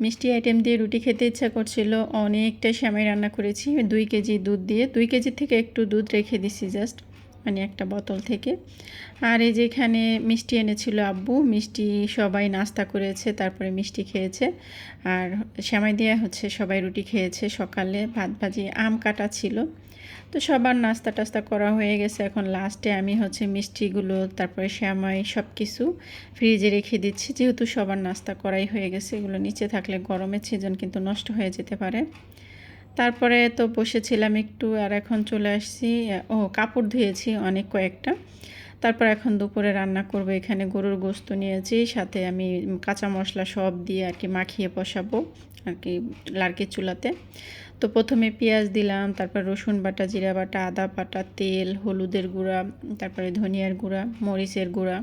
মিষ্টি আইটেম দিয়ে রুটি খেতে ইচ্ছা করছিল, অনেকটা সেমাই রান্না করেছি। দুই কেজি দুধ দিয়ে, দুই কেজি থেকে একটু দুধ রেখে দিছি জাস্ট মানে একটা বোতল থেকে। আর এই যে এখানে মিষ্টি এনেছিল আব্বু, মিষ্টি সবাই নাস্তা করেছে, তারপরে মিষ্টি খেয়েছে। আর সেমাই দিয়ে হচ্ছে সবাই রুটি খেয়েছে, সকালে ভাত ভাজি, আম কাটা ছিল। তো সবার নাস্তা টাস্তা করা হয়ে গেছে। এখন লাস্টে আমি হচ্ছে মিষ্টিগুলো, তারপরে শ্যামাই সব কিছু ফ্রিজে রেখে দিচ্ছি। যেহেতু সবার নাস্তা করাই হয়ে গেছে, এগুলো নিচে থাকলে গরমের সিজন কিন্তু নষ্ট হয়ে যেতে পারে। তারপরে তো বসেছিলাম একটু আর এখন চলে আসছি, ও কাপড় ধুয়েছি অনেক কয়েকটা। তারপর এখন দুপুরে রান্না করব, এখানে গরুর গোস্ত নিয়েছি, সাথে আমি কাঁচা মশলা সব দিয়ে আর কি মাখিয়ে বসাবো আর কি লার্কির চুলাতে। তো প্রথমে পেঁয়াজ দিলাম, তারপর রসুন বাটা, জিরা বাটা, আদা বাটা, তেল, হলুদের গুঁড়া, তারপরে ধনিয়ার গুঁড়া, মরিচের গুঁড়া।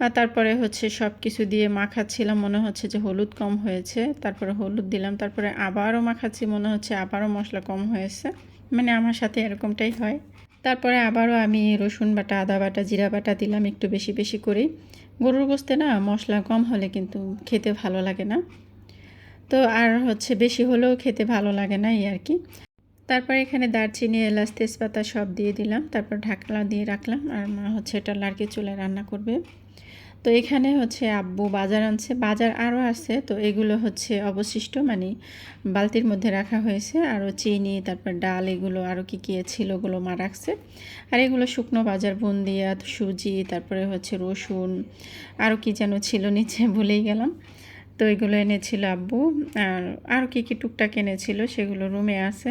আর তারপরে হচ্ছে সব কিছু দিয়ে মাখাচ্ছিলাম, মনে হচ্ছে যে হলুদ কম হয়েছে। তারপরে হলুদ দিলাম, তারপরে আবারও মাখাচ্ছি, মনে হচ্ছে আবারও মশলা কম হয়েছে। মানে আমার সাথে এরকমটাই হয়। তারপরে আবারও আমি রসুন বাটা, আদা বাটা, জিরা বাটা দিলাম একটু বেশি বেশি করেই। গরুর গোস্তে না মশলা কম হলে কিন্তু খেতে ভালো লাগে না। তো আর হচ্ছে বেশি হলেও খেতে ভালো লাগে না এই আর কি। তারপর এখানে দারচিনি, এলাচ, তেজপাতা সব দিয়ে দিলাম। তারপর ঢাকলা দিয়ে রাখলাম। আর মা হচ্ছে এটা লাড়কি চুলে রান্না করবে। তো এখানে হচ্ছে আব্বু বাজার আনছে, বাজার আরও আছে। তো এগুলো হচ্ছে অবশিষ্ট মানে বালতির মধ্যে রাখা হয়েছে। আরও চিনি, তারপর ডাল, এগুলো আরও কী কী ছিল ওগুলো মা রাখছে। আর এগুলো শুকনো বাজার, বুন্দিয়া, সুজি, তারপরে হচ্ছে রসুন আরও কি যেন ছিল নিচে ভুলেই গেলাম। তো এগুলো এনেছিল আব্বু। আর আরও কী কী টুকটাক এনেছিল সেগুলো রুমে আছে।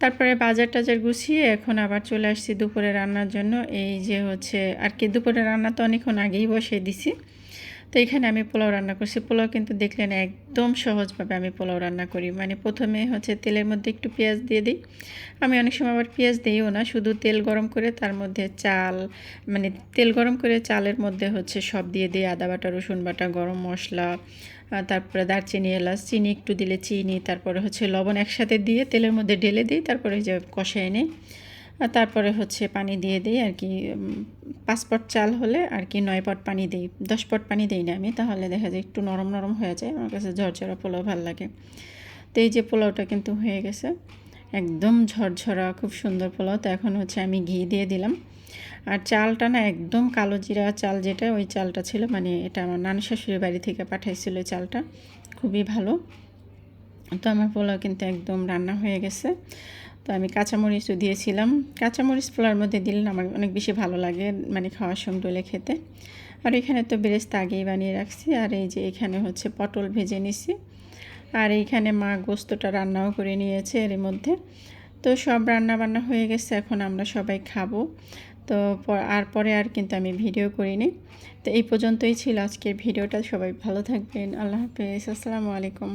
তারপরে বাজার টাজার গুছিয়ে এখন আবার চলে আসছি দুপুরে রান্নার জন্য। এই যে হচ্ছে, আর কি, দুপুরে রান্না তো অনেকক্ষণ আগেই বসিয়ে দিছি। তো এখানে আমি পোলাও রান্না করছি। পোলাও কিন্তু দেখলেন একদম সহজভাবে আমি পোলাও রান্না করি। মানে প্রথমে হচ্ছে তেলের মধ্যে একটু পেঁয়াজ দিয়ে দিই। আমি অনেক সময় আবার পেঁয়াজ দিইও না, শুধু তেল গরম করে তার মধ্যে চাল মানে তেল গরম করে চালের মধ্যে হচ্ছে সব দিয়ে দিই। আদা বাটা, রসুন বাটা, গরম মশলা তারপরে দারচিনি, এলাচ, চিনি, একটু দিলে চিনি, তারপরে হচ্ছে লবণ একসাথে দিয়ে তেলের মধ্যে ঢেলে দিই, তারপরে যে কষায় নিই। তারপরে হচ্ছে পানি দিয়ে দিই আর কি পাঁচ পট চাল হলে আর কি নয় পট পানি দিই, দশ পট পানি দিই না আমি, তাহলে দেখা যায় একটু নরম নরম হয়ে যায়, আমার কাছে ঝরঝরা পোলাও ভালো লাগে। তো এই যে পোলাওটা কিন্তু হয়ে গেছে, একদম ঝরঝরা, খুব সুন্দর পোলাও, তো এখন হচ্ছে আমি ঘি দিয়ে দিলাম। আর চালটা না একদম কালো জিরা চাল যেটা, ওই চালটা ছিল মানে এটা আমার নানি শাশুড়ির বাড়ি থেকে পাঠাইছিল চালটা, খুবই ভালো। তো আমার পোলাও কিন্তু একদম রান্না হয়ে গেছে। তো আমি কাঁচামরিচও দিয়েছিলাম। কাঁচামরিচ পোলার মধ্যে দিলে আমার অনেক বেশি ভালো লাগে মানে খাওয়ার সময় ডলে খেতে। আর এখানে তো বেরেস্তা আগেই বানিয়ে রাখছি, আর এই যে এখানে হচ্ছে পটল ভেজে নিছি। আর এইখানে মা গোস্তটা রান্নাও করে নিয়েছে এর মধ্যে। তো সব রান্না বান্না হয়ে গেছে, এখন আমরা সবাই খাব। তো আর পরে আর কিন্তু আমি ভিডিও করিনি। তো এই পর্যন্তই ছিল আজকের ভিডিওটা, সবাই ভালো থাকবেন, আল্লাহ হাফেজ, আসসালামু আলাইকুম।